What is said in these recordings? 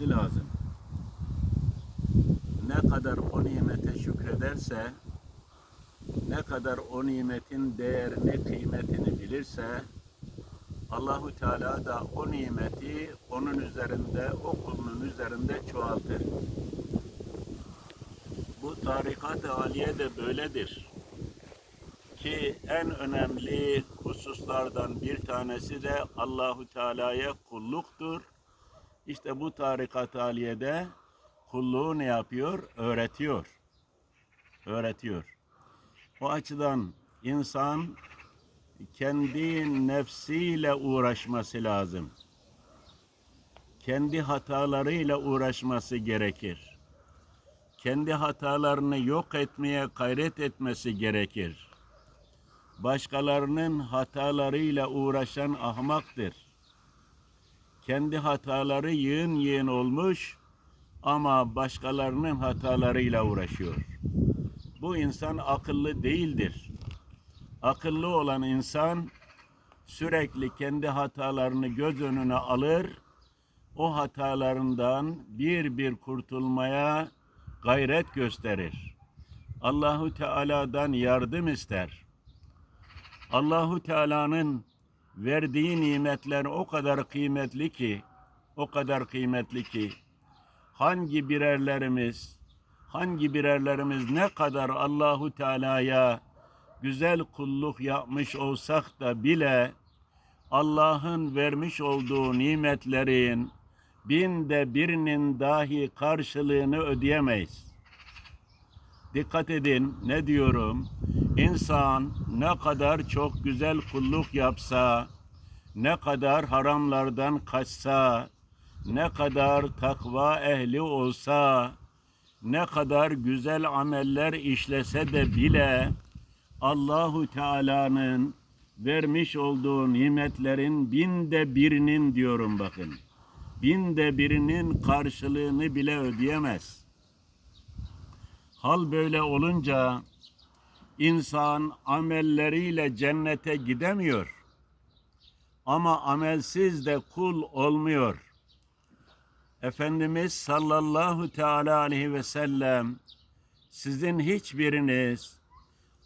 lazım. Ne kadar o nimete şükrederse, ne kadar o nimetin değerini, kıymetini bilirse, Allahu Teala da o nimeti onun üzerinde, o kulunun üzerinde çoğaltır. Bu tarikat-ı aliye de böyledir. Ki en önemli hususlardan bir tanesi de Allahu Teala'ya kulluktur. İşte bu tarikat aliyede kulluğu ne yapıyor? Öğretiyor. Öğretiyor. O açıdan insan kendi nefsiyle uğraşması lazım. Kendi hatalarıyla uğraşması gerekir. Kendi hatalarını yok etmeye gayret etmesi gerekir. Başkalarının hatalarıyla uğraşan ahmaktır kendi hataları yığın yığın olmuş ama başkalarının hatalarıyla uğraşıyor. Bu insan akıllı değildir. Akıllı olan insan sürekli kendi hatalarını göz önüne alır, o hatalarından bir bir kurtulmaya gayret gösterir. Allahu Teala'dan yardım ister. Allahu Teala'nın verdiği nimetler o kadar kıymetli ki, o kadar kıymetli ki, hangi birerlerimiz, hangi birerlerimiz ne kadar Allahu Teala'ya güzel kulluk yapmış olsak da bile Allah'ın vermiş olduğu nimetlerin binde birinin dahi karşılığını ödeyemeyiz. Dikkat edin ne diyorum? İnsan ne kadar çok güzel kulluk yapsa, ne kadar haramlardan kaçsa, ne kadar takva ehli olsa, ne kadar güzel ameller işlese de bile Allahu Teala'nın vermiş olduğu nimetlerin binde birinin diyorum bakın. Binde birinin karşılığını bile ödeyemez. Hal böyle olunca insan amelleriyle cennete gidemiyor. Ama amelsiz de kul olmuyor. Efendimiz sallallahu teala aleyhi ve sellem sizin hiçbiriniz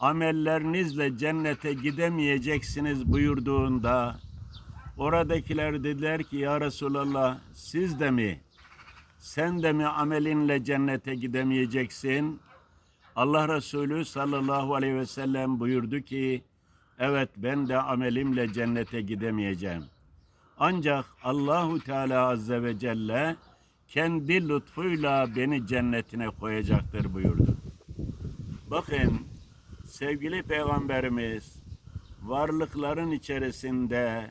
amellerinizle cennete gidemeyeceksiniz buyurduğunda oradakiler dediler ki ya Resulallah siz de mi sen de mi amelinle cennete gidemeyeceksin? Allah Resulü sallallahu aleyhi ve sellem buyurdu ki, evet ben de amelimle cennete gidemeyeceğim. Ancak Allahu Teala azze ve celle kendi lütfuyla beni cennetine koyacaktır buyurdu. Bakın sevgili peygamberimiz varlıkların içerisinde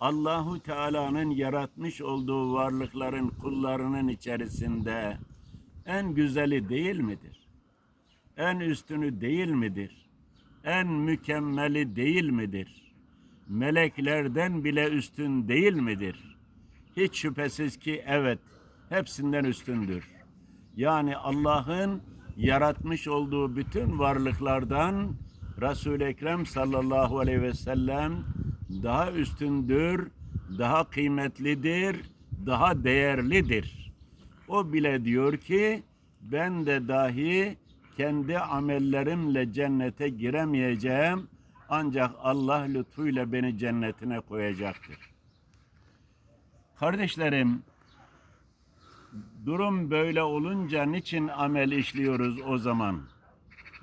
Allahu Teala'nın yaratmış olduğu varlıkların kullarının içerisinde en güzeli değil midir? En üstünü değil midir? En mükemmeli değil midir? Meleklerden bile üstün değil midir? Hiç şüphesiz ki evet, hepsinden üstündür. Yani Allah'ın yaratmış olduğu bütün varlıklardan Resul-i Ekrem sallallahu aleyhi ve sellem daha üstündür, daha kıymetlidir, daha değerlidir. O bile diyor ki ben de dahi kendi amellerimle cennete giremeyeceğim ancak Allah lütfuyla beni cennetine koyacaktır. Kardeşlerim, durum böyle olunca niçin amel işliyoruz o zaman?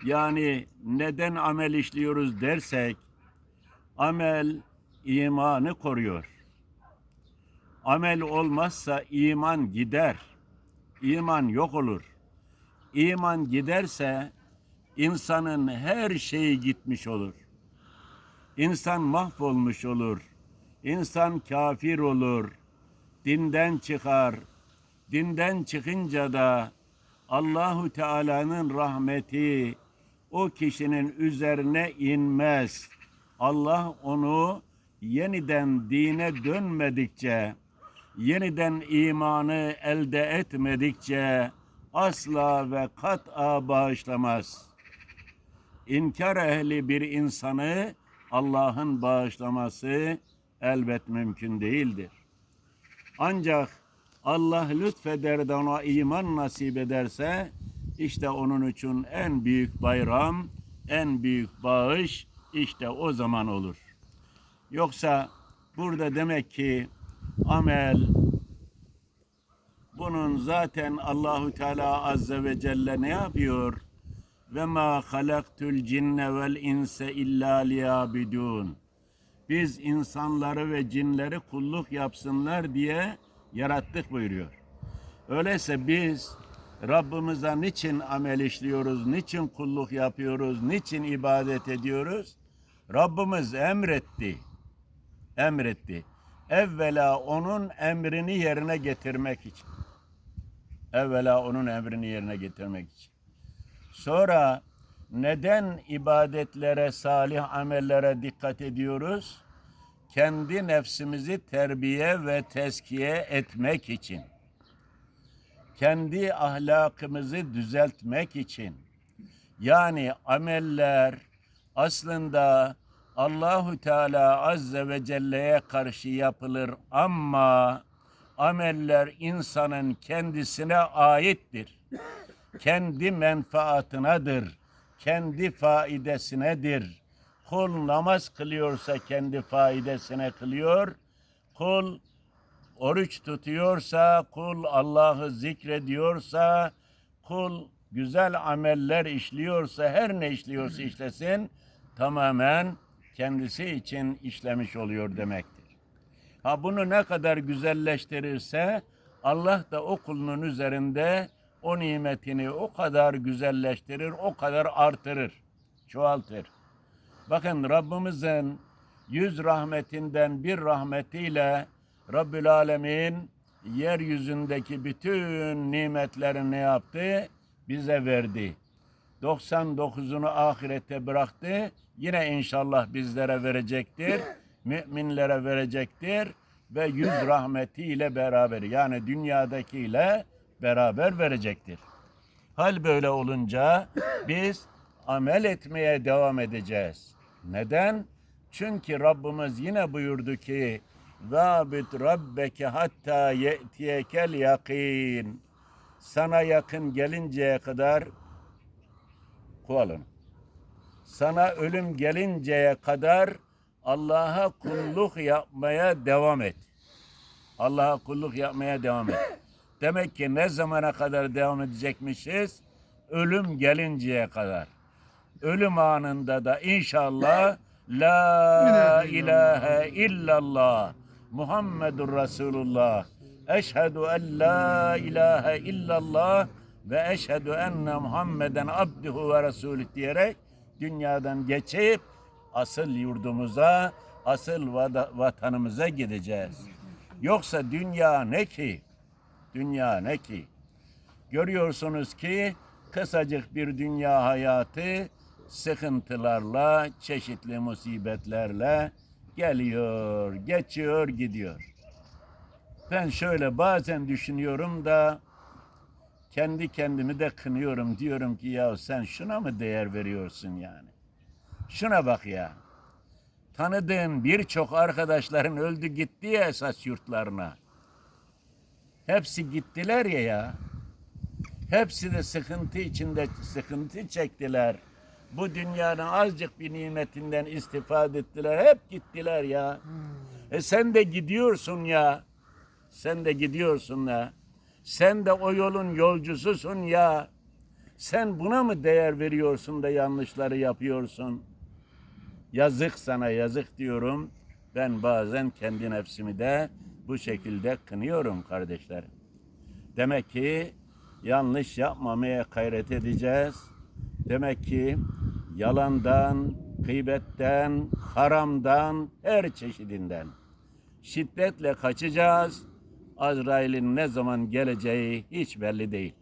Yani neden amel işliyoruz dersek, amel imanı koruyor. Amel olmazsa iman gider. İman yok olur. İman giderse insanın her şeyi gitmiş olur. İnsan mahvolmuş olur. İnsan kafir olur. Dinden çıkar. Dinden çıkınca da Allahu Teala'nın rahmeti o kişinin üzerine inmez. Allah onu yeniden dine dönmedikçe, yeniden imanı elde etmedikçe asla ve kat'a bağışlamaz. İnkar ehli bir insanı Allah'ın bağışlaması elbet mümkün değildir. Ancak Allah lütfeder de ona iman nasip ederse işte onun için en büyük bayram, en büyük bağış işte o zaman olur. Yoksa burada demek ki amel bunun zaten Allahu Teala azze ve celle ne yapıyor? Ve ma halaktul cinne vel inse illa liyabidun. Biz insanları ve cinleri kulluk yapsınlar diye yarattık buyuruyor. Öyleyse biz Rabbimize niçin amel işliyoruz, niçin kulluk yapıyoruz, niçin ibadet ediyoruz? Rabbimiz emretti. Emretti. Evvela onun emrini yerine getirmek için. Evvela onun emrini yerine getirmek için. Sonra neden ibadetlere, salih amellere dikkat ediyoruz? Kendi nefsimizi terbiye ve teskiye etmek için. Kendi ahlakımızı düzeltmek için. Yani ameller aslında Allahu Teala azze ve celle'ye karşı yapılır ama ameller insanın kendisine aittir kendi menfaatınadır, kendi faidesinedir. Kul namaz kılıyorsa kendi faidesine kılıyor. Kul oruç tutuyorsa, kul Allah'ı zikrediyorsa, kul güzel ameller işliyorsa, her ne işliyorsa işlesin, tamamen kendisi için işlemiş oluyor demektir. Ha bunu ne kadar güzelleştirirse Allah da o kulunun üzerinde o nimetini o kadar güzelleştirir, o kadar artırır, çoğaltır. Bakın Rabbimizin yüz rahmetinden bir rahmetiyle Rabbül Alemin yeryüzündeki bütün nimetlerini yaptı? Bize verdi. 99'unu ahirete bıraktı. Yine inşallah bizlere verecektir. Müminlere verecektir. Ve yüz rahmetiyle beraber yani dünyadakiyle beraber verecektir. Hal böyle olunca biz amel etmeye devam edeceğiz. Neden? Çünkü Rabbimiz yine buyurdu ki Vâbit rabbeke hatta ye'tiyekel yakin. Sana yakın gelinceye kadar kovalın. Sana ölüm gelinceye kadar Allah'a kulluk yapmaya devam et. Allah'a kulluk yapmaya devam et. Demek ki ne zamana kadar devam edecekmişiz? Ölüm gelinceye kadar. Ölüm anında da inşallah La ilahe illallah Muhammedur Resulullah Eşhedü en la ilahe illallah ve eşhedü enne Muhammeden abduhu ve resulü diyerek dünyadan geçip asıl yurdumuza, asıl vatanımıza gideceğiz. Yoksa dünya ne ki? Dünya ne ki? Görüyorsunuz ki kısacık bir dünya hayatı sıkıntılarla, çeşitli musibetlerle geliyor, geçiyor, gidiyor. Ben şöyle bazen düşünüyorum da kendi kendimi de kınıyorum. Diyorum ki ya sen şuna mı değer veriyorsun yani? Şuna bak ya. Tanıdığın birçok arkadaşların öldü gitti ya esas yurtlarına. Hepsi gittiler ya ya. Hepsi de sıkıntı içinde sıkıntı çektiler. Bu dünyanın azıcık bir nimetinden istifade ettiler. Hep gittiler ya. E sen de gidiyorsun ya. Sen de gidiyorsun ya. Sen de o yolun yolcususun ya. Sen buna mı değer veriyorsun da yanlışları yapıyorsun? Yazık sana yazık diyorum. Ben bazen kendi nefsimi de bu şekilde kınıyorum kardeşlerim. Demek ki yanlış yapmamaya gayret edeceğiz. Demek ki yalandan, gıybetten, haramdan, her çeşidinden şiddetle kaçacağız. Azrail'in ne zaman geleceği hiç belli değil.